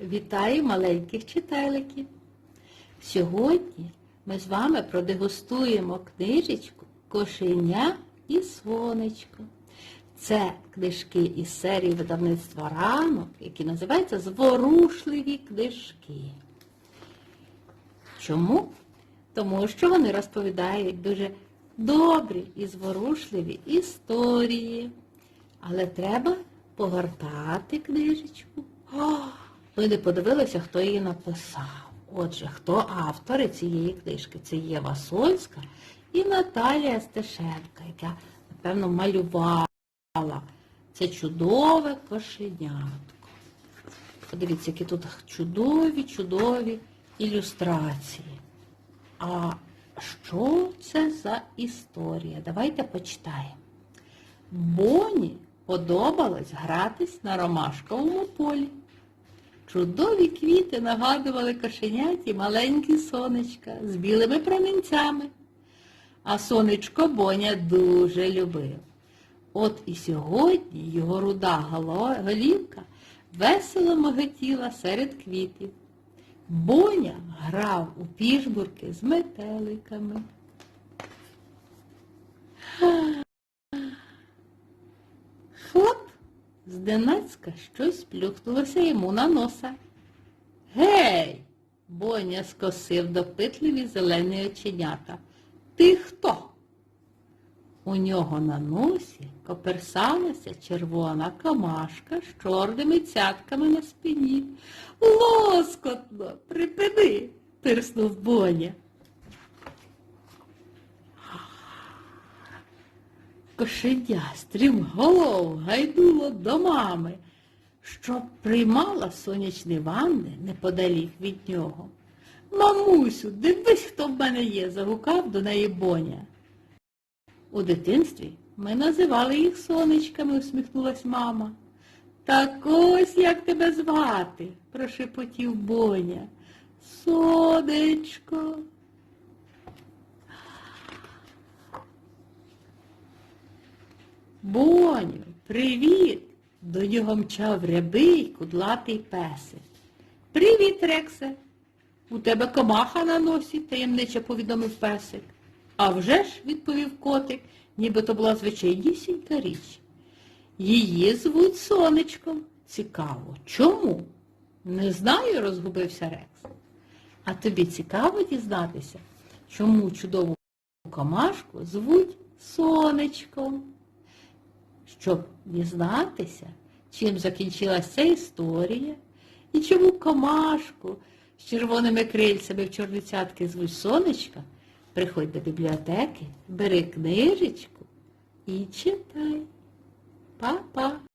Вітаю маленьких читайликів! Сьогодні ми з вами продегустуємо книжечку Кошеня і сонечко. Це книжки із серії видавництва ранок, які називаються Зворушливі книжки. Чому? Тому що вони розповідають дуже добрі і зворушливі історії. Але треба погортати книжечку. О, ви не подивилися, хто її написав. Отже, хто автори цієї книжки? Це Єва Сольська і Наталія Стешенка, яка, напевно, малювала це чудове кошенятко. Подивіться, які тут чудові, чудові ілюстрації. А що це за історія? Давайте почитаємо. Боні подобалось гратись на ромашковому полі. Чудові квіти нагадували кошеняті маленькі сонечка з білими промінцями. А сонечко Боня дуже любив. От і сьогодні його руда голівка весело моготіла серед квітів. Боня грав у пішбурки з метеликами. Зненацька щось плюхнулося йому на носа. Гей! Боня скосив допитливі зелені оченята. Ти хто? У нього на носі коперсалася червона камашка з чорними цятками на спині. Лоскотно, припини, пирснув Боня. Кошеня стрімголов гайнуло до мами, що приймала сонячні ванни неподалік від нього. Мамусю, дивись, хто в мене є, загукав до неї Боня. У дитинстві ми називали їх сонечками, усміхнулась мама. Так ось як тебе звати, прошепотів Боня. Сонечко. Боню, привіт! До нього мчав рябий кудлатий песик. Привіт, Рексе. У тебе комаха на носі, таємниче повідомив песик. А вже ж, відповів котик, ніби то була звичайнісінька річ. Її звуть сонечком. Цікаво. Чому? Не знаю, розгубився Рекс. А тобі цікаво дізнатися, чому чудову комашку звуть сонечком? Щоб дізнатися, чим закінчилася ця історія, і чому комашку з червоними крильцями в чорницятки звуть сонечка, приходь до бібліотеки, бери книжечку і читай. Па-па!